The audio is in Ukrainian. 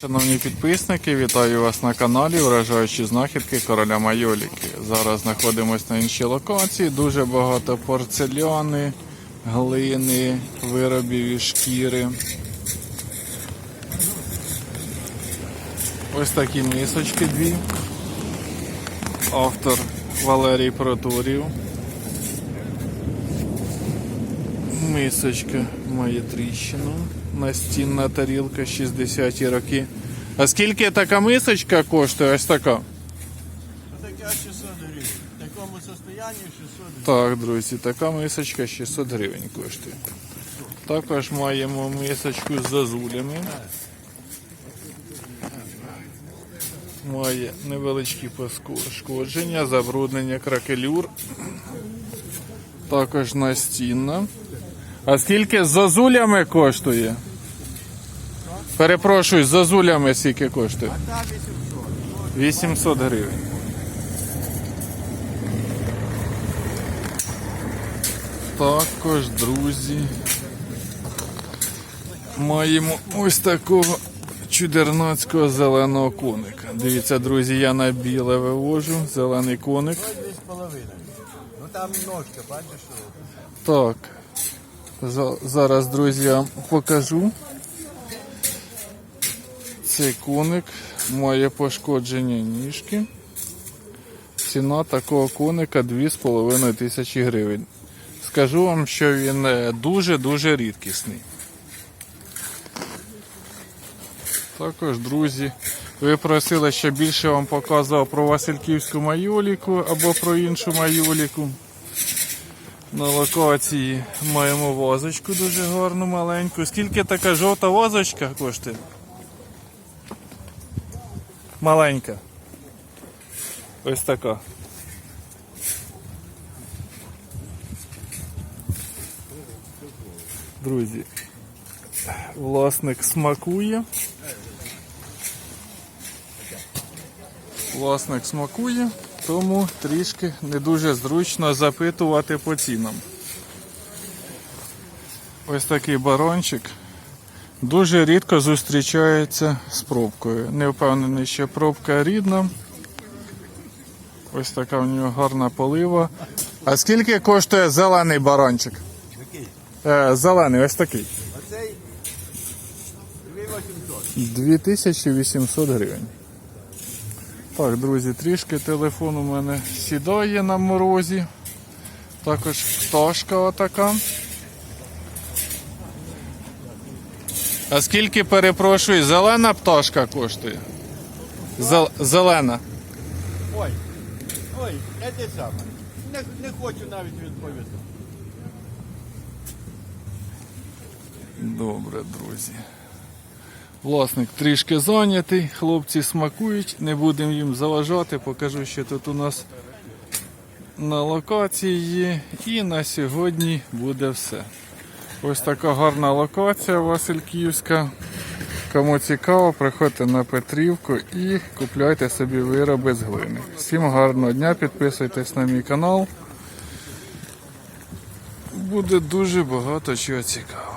Шановні підписники, вітаю вас на каналі Вражаючі знахідки короля Майоліки. Зараз знаходимося на іншій локації. Дуже багато порцеляни, глини, виробів із шкіри. Ось такі мисочки дві. Автор Валерій Протурів. Мисочка має тріщину. Настінна тарілка 60-ті роки. А скільки така мисочка коштує? Ось така. Таке 600 гривень. В такому состоянні 600 гривень. Так, друзі, така мисочка 600 гривень коштує. Також маємо мисочку з зазулями. Має невеличкі пошкодження, забруднення кракелюр. Також настінна. А скільки з зазулями коштує? Перепрошую, з зазулями скільки коштує? А та 800. 800 гривень. Також, друзі, маємо ось такого чудернацького зеленого коника. Дивіться, друзі, я на біле вивожу, зелений коник. Ну там ножка, бачиш, Так. Зараз, друзі, я вам покажу. Цей коник має пошкодження ніжки. Ціна такого коника 2,5 тисячі гривень. Скажу вам, що він дуже-дуже рідкісний. Також, друзі, ви просили, щоб більше вам показував про Васильківську майоліку або про іншу майоліку. На локації маємо вазочку дуже гарну маленьку. Скільки така жовта вазочка коштує? Маленька. Ось така. Друзі, власник смакує. Власник смакує, тому трішки не дуже зручно запитувати по цінам. Ось такий барончик дуже рідко зустрічається з пробкою. Не впевнений, що пробка рідна. Ось така в нього гарна полива. А скільки коштує зелений барончик? який? Е, зелений, ось такий. 2800. 2800 гривень. Так, друзі, трішки телефон у мене сідає на морозі. Також пташка отака. А скільки, перепрошую, зелена пташка коштує? Зел- Зелена. Ой, ой, не те саме. Не, не хочу навіть відповісти. Добре, друзі. Власник трішки зайнятий, хлопці смакують, не будемо їм заважати, покажу, що тут у нас на локації є. І на сьогодні буде все. Ось така гарна локація Васильківська. Кому цікаво, приходьте на Петрівку і купляйте собі вироби з глини. Всім гарного дня, підписуйтесь на мій канал. Буде дуже багато чого цікавого.